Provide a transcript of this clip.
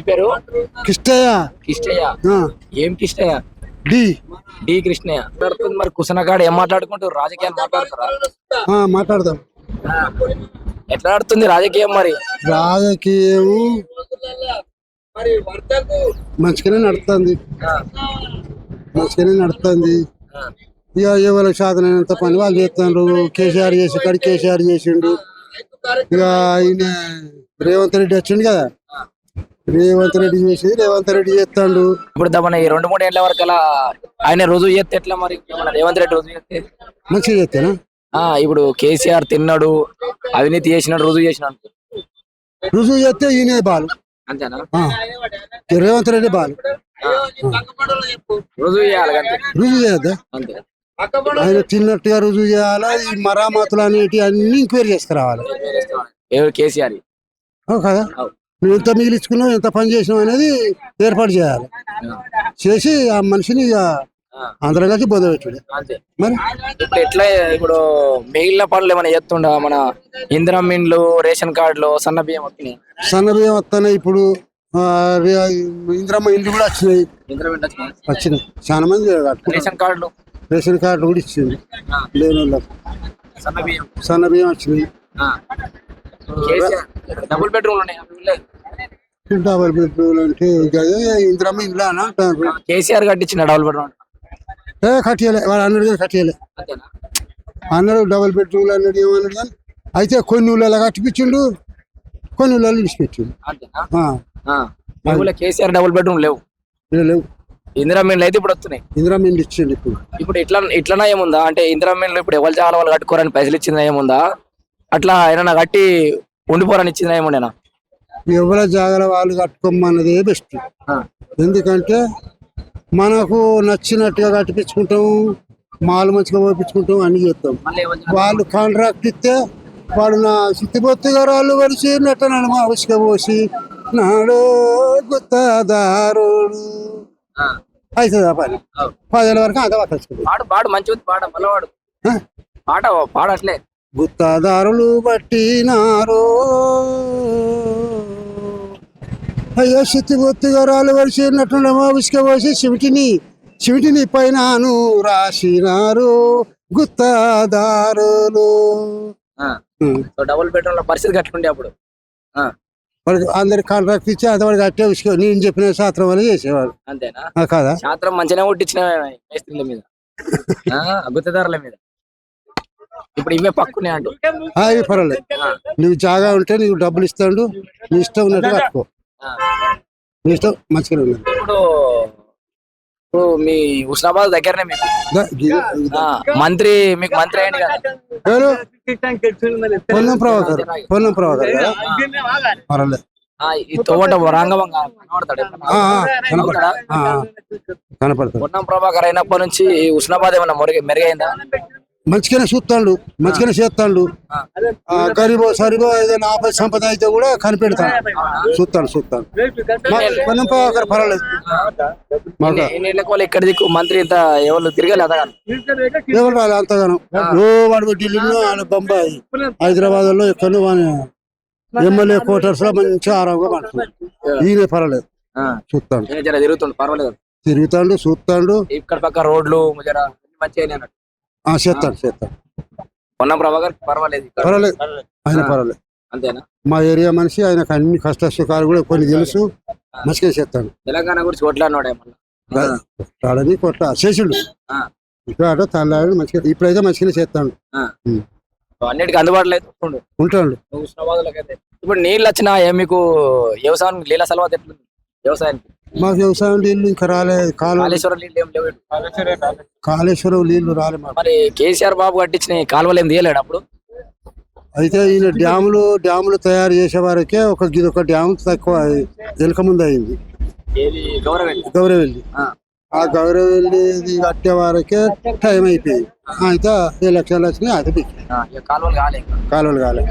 ఏ పేరు? కిష్టయ్య. కిష్టయ్య. ఏం Kishtaiah? D. D Krishnaiah. మాట్లాడుతుంది మరి కుసనగాడు ఏం మాట్లాడుకుంటారు రాజకీయాలు మాట్లాడతారా? ఆ, మాట్లాడదాం. ఎట్లా ఆడుతుంది రాజకీయం మరి? రాజకీయం మంచిగానే నడుస్తుంది. మంచిగానే నడుస్తుంది. ఇక ఎవరికి సాధనైనంత పని వాళ్ళు చేస్తున్నారు కేసీఆర్ చేసి కాడి కేసీఆర్ చేసిండు. ఇక ఆయన రేవంత్ రెడ్డి వచ్చిండు కదా. రేవంత్ రెడ్డి చేసి రేవంత్ రెడ్డి చేస్తాడు. ఇప్పుడు దమన ఈ రెండు మూడు ఏళ్ళ వరకు అలా ఆయన రుజువు చేస్తే ఎట్లా మరి? మన రేవంత్ రెడ్డి రుజువు చేస్తే? మంచిగా చేస్తానా? ఆ ఇప్పుడు కేసీఆర్ తిన్నాడు అవినీతి చేసినాడు రుజువు చేసినాడు. రుజువు చేస్తే ఈయన బాలు. అంతేనా? రేవంత్ రెడ్డి బాలు. రుజువు చేయాలి రుజువు చేద్దా అంతే. ఆయన తిన్నట్టుగా రుజువు చేయాలా? ఈ మరామతులు అనేటి అన్ని ఎంక్వైరీ చేసుకురావాలి. కేసీఆర్ కదా? నువ్వు ఎంత మిగిలించుకున్నావు ఎంత పని చేసినావు అనేది ఏర్పాటు చేయాలి. చేసి ఆ మనిషిని ఇక కలిసి బోధపెట్టుడు. అంతే. మరి? ఇప్పుడు ఎట్లా ఇప్పుడు మిగిలిన పనులు ఏమైనా చేస్తుండ మన ఇందిరా మిన్లు రేషన్ కార్డులు సన్న బియ్యం వచ్చినాయి. సన్న బియ్యం వస్తున్నాయి ఇప్పుడు ఆ, రే- ఇందిరమ్మ ఇండ్లు కూడా వచ్చినాయి. ఇందిరా మిన్లు వచ్చినాయి? వచ్చినాయి. చాలా మంది కట్టుకున్నారు. రేషన్ కార్డులు? రేషన్ కార్డు కూడా ఇచ్చింది. ఆ, లేని వాళ్ళకి సన్న బియ్యం? సన్న బియ్యం వచ్చినాయి. ఆ. కేసీఆర్ డబుల్ బెడ్రూమ్లు ఉన్నాయి? అవి. డబల్ బెడ్రూమ్ అంటే ఇందిరమ్మ కేసీఆర్ కట్టించిన డబుల్ బెడ్రూమ్ ఏ కట్టియలే అన్నాడు కానీ కట్టియలే. అన్నాడు డబుల్ బెడ్రూమ్లు అన్నాడు ఏమన్నాడు కానీ అయితే కొన్ని ఊళ్ళలో కట్టిపించిండు కొన్ని ఊళ్ళలో విడిచిపెట్టిండు. కేసీఆర్ డబుల్ బెడ్రూమ్ లేవు? లేవు. ఇందిరా మిన్లు అయితే ఇప్పుడు వస్తున్నాయి? ఇందిరమ్మ ఇండ్లు ఇచ్చిండు ఇప్పుడు. ఇప్పుడు ఇట్లా ఇట్లనా ఏముందా అంటే ఇందిరా మిన్లు ఇప్పుడు ఎవరు చాలా వాళ్ళు కట్టుకోరని పైసలు ఇచ్చిందా ఏముందా అట్లా ఏమన్నా కట్టి ఉండిపోరని ఇచ్చిందా ఏముండేనా ఎవరి జాగ్ర వాళ్ళు కట్టుకోమన్నదే బెస్ట్. ఎందుకంటే మనకు నచ్చినట్టుగా కట్టిపించుకుంటాం మాలు మంచిగా పోపించుకుంటాం అన్ని చేస్తాం. వాళ్ళు కాంట్రాక్ట్ ఇస్తే వాడు నా సిత్తిపోతు గారు నట్టనడు మా ఉసుక పోసి నాడో గుత్తదారుడు. అవుతుంది పని. పదేళ్ళ వరకు అంత పట్టుకుంటుంది పాడు మంచి పాడ మళ్ళవాడు పాట పాడట్లే గుత్తదారులు బట్టినారో అయ్యో బొత్తిగా రాళ్ళు వరిసినట్టు మా ఉసుక పోసి చెవిటిని చెవిటిని పైనను రాసినారు గుత్తదారులు డబుల్ బెడ్రూమ్లో పరిస్థితి కట్టుకుంటే అప్పుడు. ఆ, వాడికి అందరికి కాంట్రాక్ట్ ఇచ్చి అంతవాడికి అట్టే ఉసుక నేను చెప్పిన శాస్త్రం అని చేసేవాడు అంతేనా? కాదా? శాస్త్రం మంచిగా కొట్టించిన మేస్త్రీల మీద. ఆ, గుత్తదారుల మీద. ఇప్పుడు ఇవే పక్కునే అంటూ. ఇది పర్వాలేదు. నువ్వు జాగా ఉంటే నీకు డబ్బులు ఇస్తాడు నీ ఇష్టం ఉన్నట్టు కట్టుకో. ఆ. నీ ఇష్టం? మంచిగా ఉన్నది ఇప్పుడు ఇప్పుడు మీ హుస్నాబాద్ దగ్గరనే మీకు. దా, గి- ఆ, మంత్రి మీకు మంత్రి అయ్యండి కదా. ఎవరు? పొన్నం ప్రభాకర్. పొన్నం ప్రభాకర్ కదా? పర్వాలేదు. ఆ, ఈ తోట రంగం కనబడతాడు ఆ, ఆ, కనపడతా ఆ, ఆ, కనపడతాడు. పొన్నం ప్రభాకర్ అయినప్పటి నుంచి ఈ హుస్నాబాద్ ఏమన్నా మెరుగు మెరుగైందా? మంచిగానే చూస్తాడు మంచిగానే చేస్తాడు. ఆ, గరీబో సరిబో ఏదైనా ఆపద సంపద అయితే కూడా చూస్తాడు మా- పొన్నం ప్రభాకర్ పర్వాలేదు. దిక్కు మంత్రి ఇంత ఎవరు తిరగలేదు అదా ఎవరు రాలే అంతగానో. ఓ వాడు ఢిల్లీలో ఆయన బొంబాయి. హైదరాబాద్లో ఎక్కడో ఎమ్మెల్యే క్వార్టర్స్లో మంచిగా ఆరాంగా పడుతుంది ఈయన పర్వాలేదు. జర తిరుగుతుండు పర్వాలేదు తిరుగుతాడు చూస్తాడు. ఇక్కడ పక్క రోడ్లు మంచిగా చేస్తాడు చేస్తాడు. పొన్నం ప్రభాకర్ పర్వాలేదు. పర్వాలేదు. ఆయన పర్వాలేదు. అంతేనా? మా ఏరియా మనిషి ఆయనకు అన్ని కష్ట సుఖాలు కూడా కొన్ని తెలుసు. మంచిగా చేస్తాడు. తెలంగాణ గురించి కొట్లాడినాడు రాడని కొట్ల చేసిండు. ఆ. ఇక్కడ తల్లాడు మంచిగా ఇప్పుడైతే మంచిగానే చేస్తాడు. అన్నిటికీ అందుబాటులో అయితే ఉంటుండు. ఉంటాడు. ఇప్పుడు నీళ్ళు వచ్చినా ఏ మీకు వ్యవసాయం నీళ్ళ సలవాత ఎట్లుంది? వ్యవసాయానికి మాకు వ్యవసాయం నీళ్ళు ఇంకా రాలేదు కాళేశ్వరం నీళ్ళు ఏం లేవు ఇటు. కాళేశ్వరం నీళ్ళు రాలే మాకు. మరి కేసీఆర్ బాబు కట్టించిన ఈ కాలువలు ఏం తీయలేడు అప్పుడు? అయితే ఈయన డ్యాములు డ్యాములు తయారు చేసే వరకే ఒక గిది ఒక డ్యామ్ తక్కువ వెనక ముందు అయింది. ఏది? గవర్నమెంట్ గౌరవెల్లి. ఆ. గౌరవెల్లి కట్టే వరకే టైం అయిపోయింది. అయితే ఎలక్షన్లు వచ్చినాయి అది పిక్కి. కాలువలు కాలే కాలువలు కాలే.